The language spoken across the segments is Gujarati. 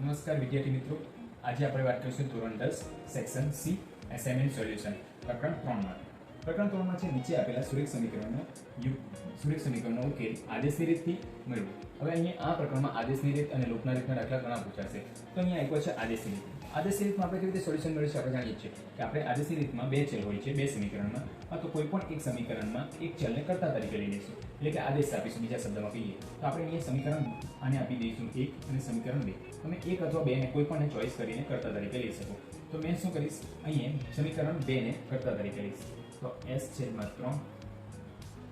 નમસ્કાર વિદ્યાર્થી મિત્રો. આજે આપણે વાત કરીશું ધોરણ દસ સેક્શન સી એસાઇનમેન્ટ સોલ્યુશન પ્રકરણ ત્રણમાં પ્રકરણ ત્રણમાં છે, નીચે આપેલા સુરેખ સમીકરણનો સુરેખ સમીકરણનો ઉકેલ આદેશની રીતથી મેળવો હવે અહીંયા આ પ્રકરણમાં આદેશની રીત અને લોકના રીતના દાખલા ઘણા પૂછાશે. તો અહીંયા એક છે આદેશની રીત આદેશની રીતમાં આપણે કેવી રીતે સોલ્યુશન મેળવીશું આપણે જાણીએ છીએ કે આપણે આદેશની રીતમાં બે ચલ હોય છે, બે સમીકરણમાં, અથવા તો કોઈ પણ એક સમીકરણમાં એક ચલને કરતા તરીકે લઈ લઈશું. એટલે કે આદેશ આપીશું, બીજા શબ્દમાં કહીએ. તો આપણે અહીંયા સમીકરણ આને આપી દઈશું એક અને સમીકરણ બે. તમે એક અથવા બે ને કોઈ પણ ચોઈસ કરીને કરતા તરીકે લઈ શકો. તો મેં શું કરીશ? અહીંયા સમીકરણ બે ને કરતા તરીકે લઈશ. તો એસ છેદમાં ત્રણ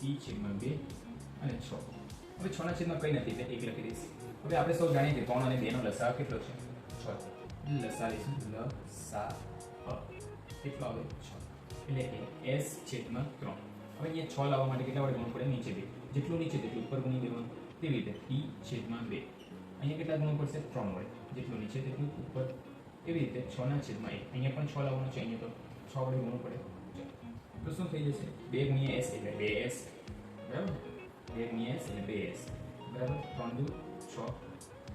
ઈ છેદમાં બે અને છ. હવે છ ના છેદમાં કંઈ નથી એટલે એક લખી દઈશ. હવે આપણે સૌ જાણીએ કે ત્રણ અને બેનો લસા કેટલો છે? છ. લસા લઈશું લ સા અ કેટલો આવે? છ. એટલે કે એસ છેદમાં ત્રણ. હવે અહીંયા છ લાવવા માટે કેટલા વડે ગુણવું પડે? નીચે બે. જેટલું નીચે તેટલું ઉપર ગુણી દેવાનું. તેવી રીતે ઈ છેદમાં બે. અહીંયા કેટલા ગુણવું પડશે? ત્રણ વડે. જેટલું નીચે તેટલું ઉપર. એવી રીતે છ ના છેદમાં એક. અહીંયા પણ છ લાવવાનું છે, અહીંયા તો છ વડે ગુણવું પડે. તો શું થઈ જશે? બે ગુણ્યા એસ એટલે બે એસ બરાબર? બે ગુણ્યા એસ એટલે બે એસ બરાબર? ત્રણ દુ છ.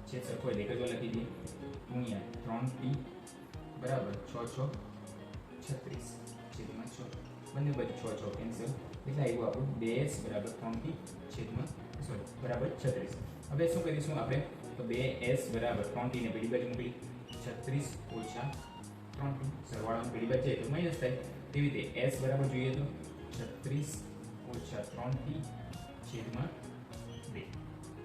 છે સરખો એટલે એક જ લખી દઈએ. ગુણ્યા ત્રણ પી બરાબર? છ છ. છત્રીસ. છેદમાં છ. બંને બાજુ છ છ. કેન્સલ એટલે આવ્યું આપણું બે એસ બરાબર ત્રણ ટી છેદમાં સોરી બરાબર? છત્રીસ. હવે શું કરીશું આપણે? તો બે એસ બરાબર ત્રણ પીને પેલી બાજુ મોકલી છત્રીસ ઓછા ત્રણ સરવાળામાં પેલી બચે તો માઇનસ થાય. તેવી રીતે એસ બરાબર જોઈએ તો છત્રીસ ઓછા ત્રણ ટી છેદમાં બે.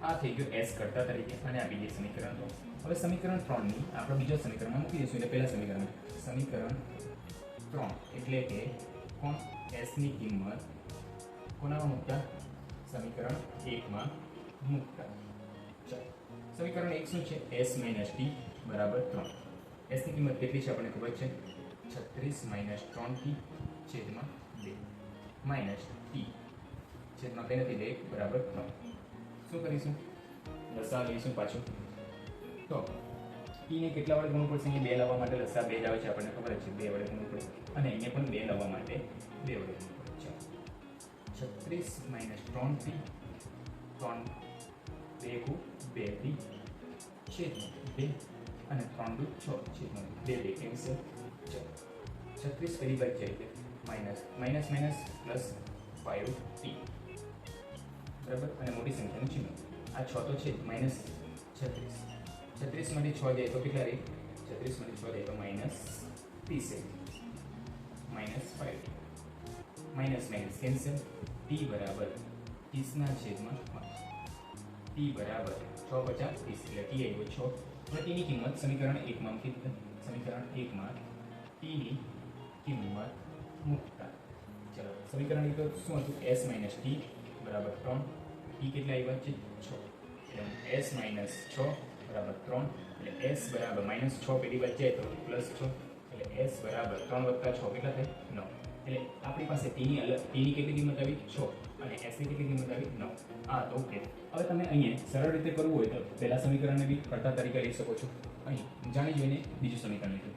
આ થઈ ગયો એસ કરતા તરીકે અને આ બીજી સમીકરણ તો. હવે સમીકરણ ત્રણની આપણે બીજા સમીકરણમાં મૂકી દઈશું, એટલે પહેલા સમીકરણમાં. સમીકરણ ત્રણ એટલે કે કોણ? એસની કિંમત કોનામાં મૂકતા? સમીકરણ એકમાં મૂકતા. ચાલો. સમીકરણ એક શું છે? એસ માઇનસ ટી બરાબર ત્રણ. એસની કિંમત કેટલી છે આપણને ખબર છે? છત્રીસ માઇનસ ત્રણ ટી છેદમાં બે. માઇનસ ટી છેદમાં કંઈ નથી, બે બરાબર ત્રણ શું કરીશું? લસા લઈશું પાછું. તો ટીને કેટલા વડે ગુણવું પડશે? અહીંયા બે લાવવા માટે લસા બે જ આવે છે, આપણને ખબર છે, બે વડે ગુણવું પડે અને અહીંયા પણ બે લાવવા માટે બે વડે ગુણવું પડે. ચાલો. છત્રીસ માઇનસ ત્રણ ટી ત્રણ, બે કુ બે ટી છેદમાં બે. અને ત્રણ દુ છ છેદમાં બે બે કેન્સલ છત્રીસ ફરી બાજુ જાય minus minus minus, plus five T બરાબર? અને મોટી સંખ્યાનું ચિહ્ન. આ છ તો છે માઇનસ છત્રીસ. છત્રીસમાંથી છ જાય તો કેટલા રહી? છત્રીસમાંથી છ જાય તો માઇનસ ત્રીસ minus five minus minus cancel. T બરાબર ત્રીસના છેદમાં પાંચ. ટી બરાબર છ પચાસ, ત્રીસ એટલે ટી આવ્યો છ. હવે એની કિંમત સમીકરણ એકમાં મૂકી દીધા. સમીકરણ એકમાં ટીની કિંમત મૂકતા. ચલો, સમીકરણ એક શું હતું? એસ માઇનસ ટી બરાબર ત્રણ. ટી કેટલા આવ્યા? છે. છ એટલે એસ માઇનસ છ બરાબર ત્રણ. એટલે એસ બરાબર માઇનસ છ પેલી વાત જાય તો પ્લસ છ. એટલે એસ બરાબર ત્રણ વત્તા છ. કેટલા થાય? નવ. એટલે આપણી પાસે ટીની અલગ ટીની કેટલી કિંમત આવી? છ. અને એસની કેટલી કિંમત નવ આ તો ઓકે હવે તમે અહીંયા સરળ રીતે કરવું હોય તો પહેલા સમીકરણને બી કરતા તરીકે લઈ શકો છો. અહીં જાણી જોઈને બીજું સમીકરણ લીધું